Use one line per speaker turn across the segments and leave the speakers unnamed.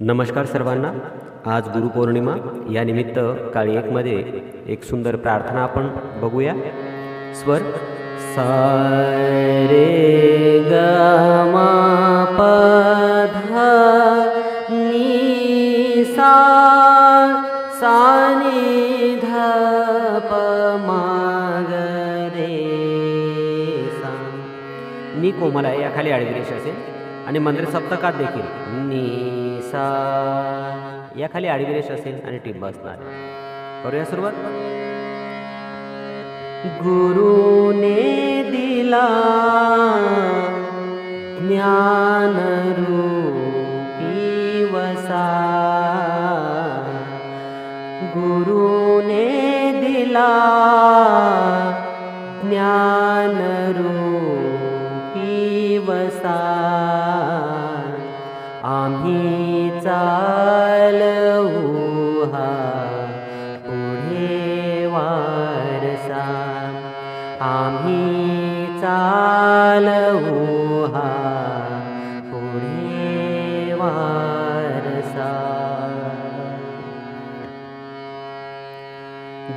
नमस्कार सर्वांना. आज गुरुपौर्णिमा या निमित्त काळी एकमध्ये एक सुंदर प्रार्थना आपण बघूया. स्वर. सा रे ग म प ध नी सा. सा नी ध प म ग रे सा नी कोमल याखाली असेल. आणि मंत्र सप्तकात देखील. नी सा याखाली आडगिरेश असेल आणि टिंब असणार. करूया सुरुवात. गुरुने दिला ज्ञान रूपी वसा. गुरुने दिला ज्ञान रूपी वसा. आम्ही चालवू हा पुढे वारसा। आम्ही चालवू हा पुढे वारसा।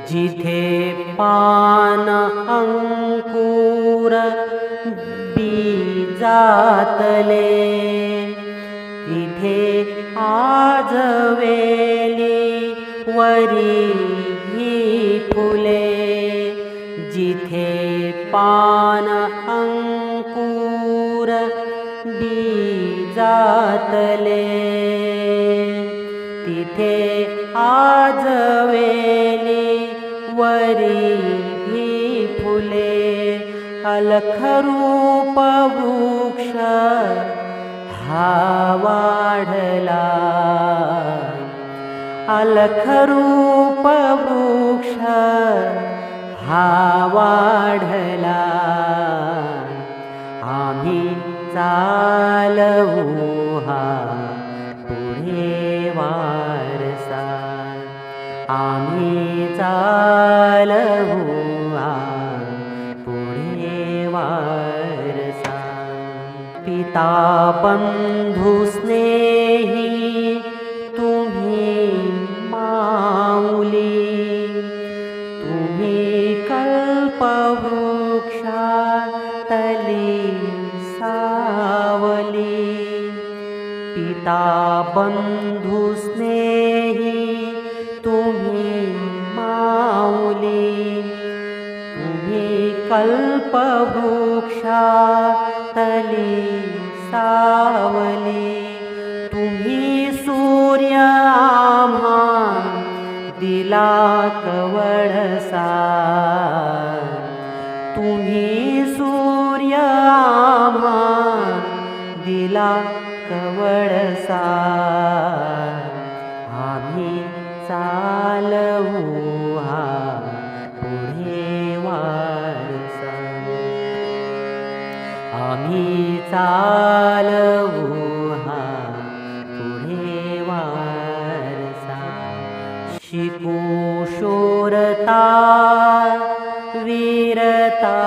जिथे पान अंकुर बीजातले आजवेली वरी ही फुले जिथे पान अंकुर बीजातले. तिथे आज वेली वरी ही फुले अलखरूप वृक्ष हावा वाढला अलखरूप वृक्ष हा वाढला आम्ही चालवू हा पुढे वारसा. आम्ही चाल पिता बन्धु स्ने तु माौले तु कल्पभुक्षातले सावले पिता बन्धुस्नेही स्नेहि तु माौले कल्पवृक्षा सावली तुम्ही सूर्य आम्हा दिला कवळसा तुम्ही सूर्य आम्हा दिला कवळसा आम्ही चालवू हा पुढे वारसा शिकू शूरता वीरता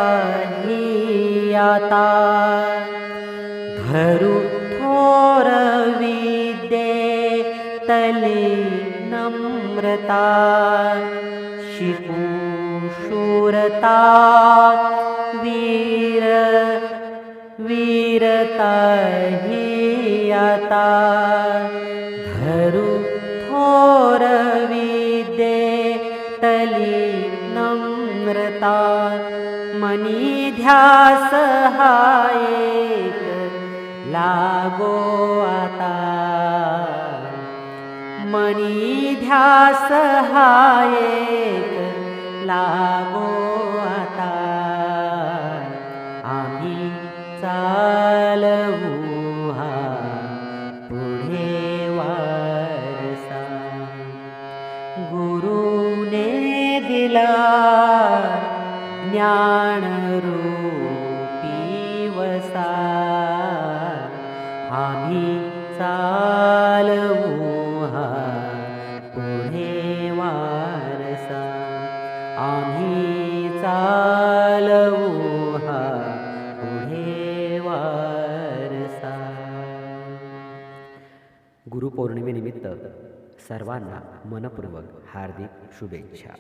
आता धरू थोर विद्ये तले नम्रता शिकू शूरता वीर हिता धरु फोरवि दे तली नम्रता। मणि ध्यासहा ला गोता मणि ध्यासहा एक ला गुरुने दिला ज्ञानरूपी वसा. आम्ही चालवू हा पुढे वारसा. आम्ही चालवू हा पुढे वारसा. गुरुपौर्णिमेनिमित्त सर्वांना मनपूर्वक हार्दिक शुभेच्छा.